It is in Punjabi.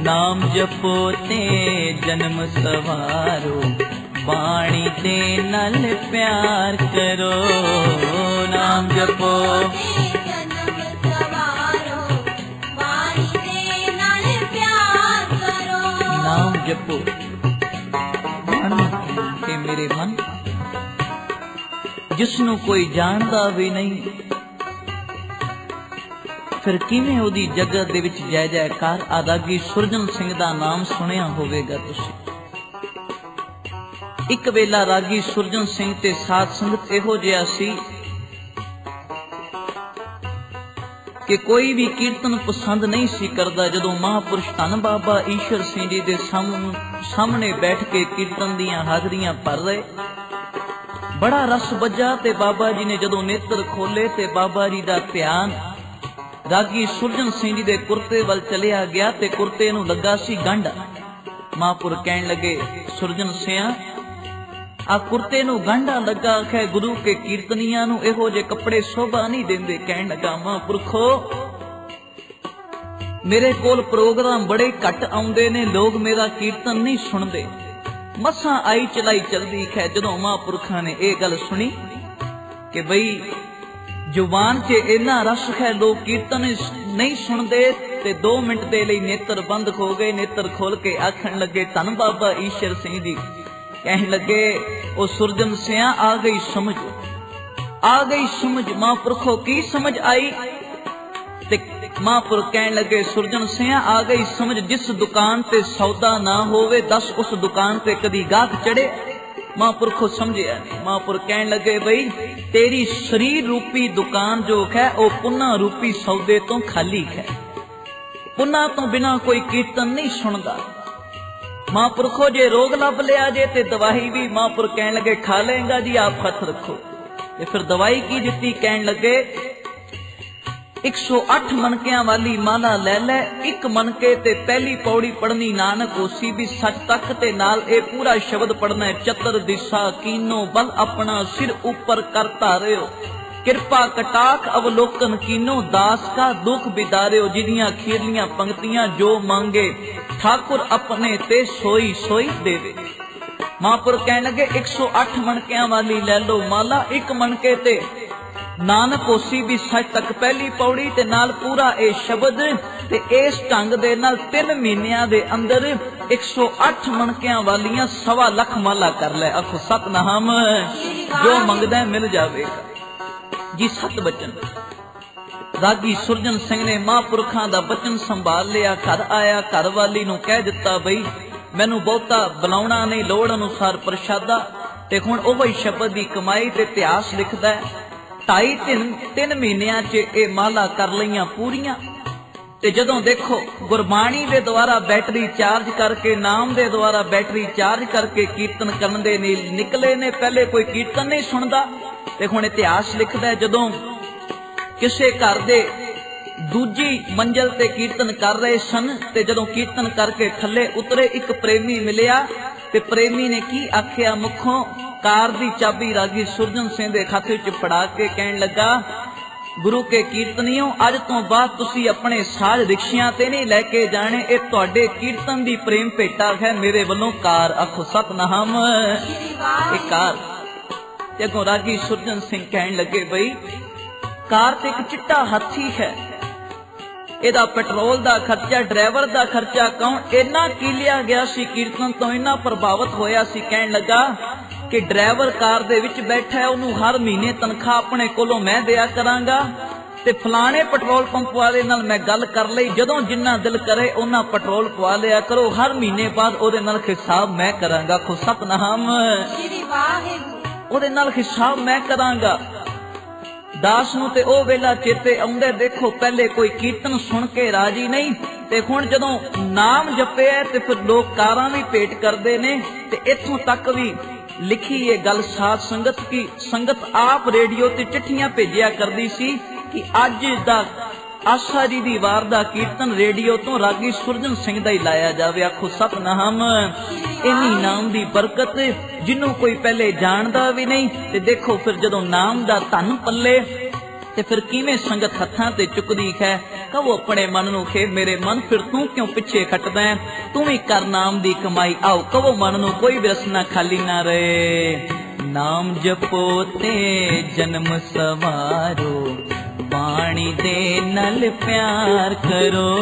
ਨਾਮ ਜਪੋ ਤੇ ਜਨਮ ਸਵਾਰੋ। ਬਾਣੀ ਦੇ ਨਾਲ ਪਿਆਰ ਕਰੋ। ਨਾਮ ਜਪੋ। ਨਾਮ ਜਪੋ। ਮਨ ਤੇ ਮੇਰੇ ਮਨ। ਜਿਸ ਨੂੰ ਕੋਈ ਜਾਣਦਾ ਵੀ ਨਹੀਂ ਫਿਰ ਕਿਵੇਂ ਉਹਦੀ ਜਗਤ ਦੇ ਵਿੱਚ ਜੈ ਜੈਕਾਰ ਆਦਾਗੀ ਸੁਰਜਨ ਸਿੰਘ ਦਾ ਨਾਮ ਸੁਣਿਆ ਹੋਵੇਗਾ ਤੁਸੀਂ? ਇੱਕ ਵੇਲਾ ਰਾਗੀ ਸੁਰਜਨ ਸਿੰਘ ਤੇ ਸਾਧ ਸੰਗਤ ਇਹੋ ਜਿਹਾ ਸੀ ਕਿ ਕੋਈ ਵੀ ਕੀਰਤਨ ਪਸੰਦ ਨਹੀਂ ਸੀ ਕਰਦਾ, ਜਦੋਂ ਮਹਾਪੁਰਸ਼ ਧੰਨ ਬਾਬਾ ਈਸ਼ਰ ਸਿੰਘ ਜੀ ਦੇ ਸਾਹਮਣੇ ਬੈਠ ਕੇ ਕੀਰਤਨ ਦੀਆਂ ਹਾਜ਼ਰੀਆਂ ਭਰ ਰਹੇ। ਬੜਾ ਰਸ ਵੱਜਾ ਤੇ ਬਾਬਾ ਜੀ ਨੇ ਜਦੋਂ ਨੇਤਰ ਖੋਲੇ ਤੇ ਬਾਬਾ ਜੀ ਦਾ ਧਿਆਨ ਰਾਗੀ ਸੁਰਜਨ ਸਿੰਘ ਜੀ ਦੇ ਕੁਰਤੇ ਵੱਲ ਚਲਿਆ ਗਿਆ ਤੇ ਕੁਰਤੇ ਨੂੰ ਲੱਗਾ ਸੀ ਗੰਢ। ਮਹਾਪੁਰ ਕਹਿਣ ਲੱਗੇ, ਸੁਰਜਨ ਸਿਆ, ਆ ਕੁਰਤੇ ਨੂੰ ਗੰਢਾ ਲੱਗਾ ਹੈ ਗੁਰੂ ਕੇ ਕੀਰਤਨੀਆਂ ਨੂੰ ਇਹੋ ਜੇ ਕੱਪੜੇ ਸ਼ੋਭਾ ਨਹੀਂ ਦਿੰਦੇ। ਕਹਿਣ ਲੱਗਾ ਮਹਾਂਪੁਰਖੋ ਮੇਰੇ ਕੋਲ ਪ੍ਰੋਗਰਾਮ ਬੜੇ ਘੱਟ ਆਉਂਦੇ ਨੇ, ਲੋਕ ਮੇਰਾ ਕੀਰਤਨ ਨਹੀਂ ਸੁਣਦੇ। ਮਸਾਂ ਆਈ ਚਲਾਈ ਚਲਦੀ ਖੈ। ਜਦੋਂ ਮਹਾਂਪੁਰਖਾਂ ਨੇ ਇਹ ਗੱਲ ਸੁਣੀ ਕਿ ਬਈ ਜ਼ੁਬਾਨ 'ਚ ਇੰਨਾ ਰਸ ਹੈ, ਲੋਕ ਕੀਰਤਨ ਨਹੀਂ ਸੁਣਦੇ ਤੇ 2 ਮਿੰਟ ਦੇ ਲਈ ਨੇਤਰ ਬੰਦ ਹੋ ਗਏ। ਨੇਤਰ ਖੋਲ ਕੇ ਆਖਣ ਲੱਗੇ, ਧੰਨ ਬਾਬਾ ਈਸ਼ਰ ਸਿੰਘ ਜੀ। ਕਹਿਣ ਲੱਗੇ, ਉਹ ਸੁਰਜਨ ਸਿਆ, ਆ ਗਈ ਸਮਝ। ਆ ਗਈ ਸਮਝ, ਮਹਾਂਪੁਰਖੋ, ਕੀ ਸਮਝ ਆਈ? ਤੇ ਮਹਾਂਪੁਰ ਕਹਿਣ ਲੱਗੇ ਸੁਰਜਨ ਸਿਆ, ਆ ਗਈ ਸਮਝ। ਜਿਸ ਦੁਕਾਨ ਤੇ ਸੌਦਾ ਨਾ ਹੋਵੇ, ਦੱਸ ਉਸ ਦੁਕਾਨ ਤੇ ਕਦੀ ਗਾਹਕ ਚੜੇ ਮਹਾਂਪੁਰਖੋ ਸਮਝਿਆ ਨਹੀਂ ਮਹਾਂਪੁਰ ਕਹਿਣ ਲੱਗੇ, ਬਈ, ਤੇਰੀ ਸਰੀਰ ਰੂਪੀ ਦੁਕਾਨ ਜੋ ਹੈ ਉਹ ਪੁੰਨਾ ਰੂਪੀ ਸੌਦੇ ਤੋਂ ਖਾਲੀ ਹੈ ਪੁੰਨਾ ਤੋਂ ਬਿਨਾ ਕੋਈ ਕੀਰਤਨ ਨਹੀਂ ਸੁਣਦਾ। ਮਹਾਂਪੁਰਖੋ ਜੇ ਰੋਗ ਲੱਭ ਲਿਆ ਜੇ ਤੇ ਦਵਾਈ ਵੀ ਮਹਾਂਪੁਰ ਕਹਿਣ ਲੱਗੇ, ਖਾ ਲਏਗਾ ਜੀ, ਆਪ ਹੱਥ ਰੱਖੋ। ਤੇ ਫਿਰ ਦਵਾਈ ਕੀ ਦਿੱਤੀ? ਕਹਿਣ ਲੱਗੇ 108 ਮਣਕਿਆਂ ਵਾਲੀ ਮਾਲਾ ਲੈ ਲੈ, ਇੱਕ ਮਨਕੇ ਤੇ ਪਹਿਲੀ ਪੌੜੀ ਪੜਨੀ ਨਾਨਕ ਹੋਸੀ ਵੀ ਸੱਚ ਤੱਕ ਤੇ ਨਾਲ ਇਹ ਪੂਰਾ ਸ਼ਬਦ ਪੜਨਾ ਚਤਰ ਦਿਸ਼ਾ ਕੀਨੋ ਬਲ ਆਪਣਾ ਸਿਰ ਉੱਪਰ ਕਰ ਧਾਰਿਓ। ਕਿਰਪਾ ਕਟਾਕ ਅਵਲੋਕਨ ਕੀਨੋ, ਦਾਸ ਕਾ ਦੁਖ ਬਿਦਾਰਿਓ, ਜਿਹਦੀਆਂ ਖੀਰਲੀਆਂ ਪੰਕਤੀਆਂ ਜੋ ਮੰਗੇ, ਠਾਕੁਰ ਆਪਣੇ ਤੇ ਸੋਈ ਸੋਈ ਦੇਵੇ। ਮਹਾਂਪੁਰ ਕਹਿਣ ਲੱਗੇ 108 ਮਣਕਿਆਂ ਵਾਲੀ ਲੈ ਲਓ ਮਾਲਾ, ਇੱਕ ਮਣਕੇ ਤੇ ਨਾਨਕ ਹੋਸੀ ਵੀ ਸੱਚ ਤੱਕ ਪਹਿਲੀ ਪੌੜੀ ਤੇ ਨਾਲ ਪੂਰਾ ਇਹ ਸ਼ਬਦ ਤੇ ਇਸ ਢੰਗ ਦੇ ਨਾਲ 3 ਮਹੀਨਿਆਂ ਦੇ ਅੰਦਰ 108 ਮਣਕਿਆਂ ਵਾਲੀਆਂ ਸਵਾ ਲੱਖ ਮਾਲਾ ਕਰ ਲੈ ਆਖੋ ਸਤਨਾਮ। ਜੋ ਮੰਗਦਾ ਮਿਲ ਜਾਵੇਗਾ ਜੀ ਸਤ ਬਚਨ। ਰਾਗੀ ਸੁਰਜਨ ਸਿੰਘ ਨੇ ਮਹਾਂਪੁਰਖਾਂ ਦਾ ਬਚਨ ਸੰਭਾਲ ਲਿਆ, ਘਰ ਆਇਆ, ਘਰ ਵਾਲੀ ਨੂੰ ਕਹਿ ਦਿੱਤਾ ਬਈ, ਮੈਨੂੰ ਬਹੁਤਾ ਬੁਲਾਉਣਾ ਨਹੀਂ, ਲੋੜ ਅਨੁਸਾਰ ਪ੍ਰਸ਼ਾਦਾ। ਤੇ ਹੁਣ ਉਹ ਹੀ ਸ਼ਬਦ ਦੀ ਕਮਾਈ ਤੇ ਇਤਿਹਾਸ ਲਿਖਦਾ ਹੈ। ਢਾਈ ਤਿੰਨ ਤਿੰਨ ਮਹੀਨਿਆਂ 'ਚ ਇਹ ਮਾਲਾ ਕਰ ਲਈਆਂ ਪੂਰੀਆਂ। ਤੇ ਜਦੋਂ ਦੇਖੋ, ਗੁਰਬਾਣੀ ਦੇ ਦੁਆਰਾ ਬੈਟਰੀ ਚਾਰਜ ਕਰਕੇ, ਨਾਮ ਦੇ ਦੁਆਰਾ ਬੈਟਰੀ ਚਾਰਜ ਕਰਕੇ ਕੀਰਤਨ ਕਰਨ ਦੇ ਨਿਕਲੇ ਨੇ, ਪਹਿਲੇ ਕੋਈ ਕੀਰਤਨ ਨਹੀਂ ਸੁਣਦਾ। ਤੇ ਹੁਣ ਇਤਿਹਾਸ ਲਿਖਦਾ ਜਦੋਂ ਕਿਸੇ ਘਰ ਦੇ ਦੂਜੀ ਮੰਜ਼ਲ ਤੇ ਕੀਰਤਨ ਕਰ ਰਹੇ ਸਨ, ਤੇ ਜਦੋਂ ਕੀਰਤਨ ਕਰਕੇ ਥੱਲੇ ਉਤਰੇ, ਇੱਕ ਪ੍ਰੇਮੀ ਮਿਲਿਆ। ਤੇ ਪ੍ਰੇਮੀ ਨੇ ਕੀ ਆਖਿਆ? ਮੁਖੋਂ ਕਾਰ ਦੀ ਚਾਬੀ ਰਾਗੀ ਸੁਰਜਨ ਸਿੰਘ ਦੇ ਖਾਤੇ ਵਿੱਚ ਫੜਾ ਕੇ ਕਹਿਣ ਲੱਗਾ, ਗੁਰੂ ਕੇ ਕੀਰਤਨੀਓ, ਅੱਜ ਤੋਂ ਬਾਅਦ ਤੁਸੀਂ ਆਪਣੇ ਸਾਜ ਰਿਕਸ਼ਿਆਂ ਤੇ ਨਹੀਂ ਲੈ ਕੇ ਜਾਣੇ। ਇਹ ਤੁਹਾਡੇ ਕੀਰਤਨ ਦੀ ਪ੍ਰੇਮ ਭੇਟਾ ਹੈ। ਮੇਰੇ ਵੱਲੋਂ ਕਾਰ ਆਖੋ, ਸਤਨਾਮ। ਇਹ ਕਾਰ ਤੇ ਅੱਗੋਂ ਰਾਗੀ ਸੁਰਜਨ ਸਿੰਘ ਕਹਿਣ ਲੱਗੇ, ਬਈ, ਕਾਰ ਤੇ ਇੱਕ ਚਿੱਟਾ ਹਾਥੀ ਹੈ। ਇਹਦਾ ਪੈਟਰੋਲ ਦਾ ਖਰਚਾ, ਡਰਾਈਵਰ ਦਾ ਖਰਚਾ ਕੌਣ ਇੰਨਾ ਕੀ ਲਿਆ ਗਿਆ ਸੀ? ਕੀਰਤਨ ਤੋਂ ਇੰਨਾ ਪ੍ਰਭਾਵਿਤ ਹੋਇਆ ਸੀ। ਕਹਿਣ ਲੱਗਾ ਕਿ ਡਰਾਈਵਰ ਕਾਰ ਦੇ ਵਿੱਚ ਬੈਠਾ ਹੈ ਉਹਨੂੰ ਹਰ ਮਹੀਨੇ ਤਨਖਾਹ ਆਪਣੇ ਕੋਲੋਂ ਮੈਂ ਦਿਆ ਕਰਾਂਗਾ ਤੇ ਫਲਾਣੇ ਪੈਟਰੋਲ ਪੰਪ ਵਾਲੇ ਨਾਲ ਮੈਂ ਗੱਲ ਕਰ ਲਈ। ਜਦੋਂ ਜਿੰਨਾ ਦਿਲ ਕਰੇ ਉਹਨਾਂ ਪੈਟਰੋਲ ਪਵਾ ਲਿਆ ਕਰੋ। ਹਰ ਮਹੀਨੇ ਬਾਅਦ ਉਹਦੇ ਨਾਲ ਹਿਸਾਬ ਮੈਂ ਕਰਾਂਗਾ। ਖੁਦ ਸਤਨਾਮ। ਉਹਦੇ ਨਾਲ ਹਿਸਾਬ ਮੈਂ ਕਰਾਂਗਾ। ਦਾਸ ਨੂੰ ਤੇ ਉਹ ਵੇਲਾ ਚੇਤੇ ਆਉਂਦੇ ਦੇਖੋ ਪਹਿਲੇ ਕੋਈ ਕੀਰਤਨ ਸੁਣ ਕੇ ਰਾਜੀ ਨਹੀਂ। ਤੇ ਹੁਣ ਜਦੋਂ ਨਾਮ ਜਪਿਆ ਤੇ ਫਿਰ ਲੋਕ ਕਾਰਾਂ ਵੀ ਭੇਟ ਕਰਦੇ ਨੇ। ਤੇ ਇੱਥੋਂ ਤੱਕ ਵੀ ਲਿਖੀ ਇਹ ਗੱਲ ਸਾਧ ਸੰਗਤ ਕੀ, ਸੰਗਤ ਆਪ ਰੇਡੀਓ ਤੇ ਚਿੱਠੀਆਂ ਭੇਜਿਆ ਕਰਦੀ ਸੀ ਕਿ ਅੱਜ ਦਾ ਆਸਾ ਜੀ ਦੀ ਵਾਰ ਦਾ ਕੀਰਤਨ ਰੇਡੀਓ ਤੋਂ ਰਾਗੀ ਸੁਰਜਨ ਸਿੰਘ ਦਾ ਹੀ ਲਾਇਆ ਜਾਵੇ। ਆਖੋ, ਸਤਨਾਮ ਇਨੀ ਨਾਮ ਦੀ ਬਰਕਤ ਜਿਹਨੂੰ ਕੋਈ ਪਹਿਲੇ ਜਾਣਦਾ ਵੀ ਨਹੀਂ ਤੇ ਦੇਖੋ ਫਿਰ ਜਦੋਂ ਨਾਮ ਦਾ ਧਨ ਪੱਲੇ ਤੇ ਫਿਰ ਕਿਵੇਂ ਸੰਗਤ ਹੱਥਾਂ ਤੇ ਚੁੱਕਦੀ ਹੈ? ਕਹੋ ਆਪਣੇ ਮਨ ਨੂੰ ਖੇ ਮੇਰੇ ਮਨ, ਫਿਰ ਤੂੰ ਕਿਉਂ ਪਿੱਛੇ ਖੱਟਦਾ ਹੈ? ਤੂੰ ਵੀ ਕਰ ਨਾਮ ਦੀ ਕਮਾਈ, ਆਓ। ਕਹੋ ਮਨ ਨੂੰ, ਕੋਈ ਵਿਰਸਨਾ ਖਾਲੀ ਨਾ ਰਹੇ। ਨਾਮ ਜਪੋ ਤੇ ਜਨਮ ਸਵਾਰੋ। ਬਾਣੀ ਦੇ ਨਾਲ ਪਿਆਰ ਕਰੋ।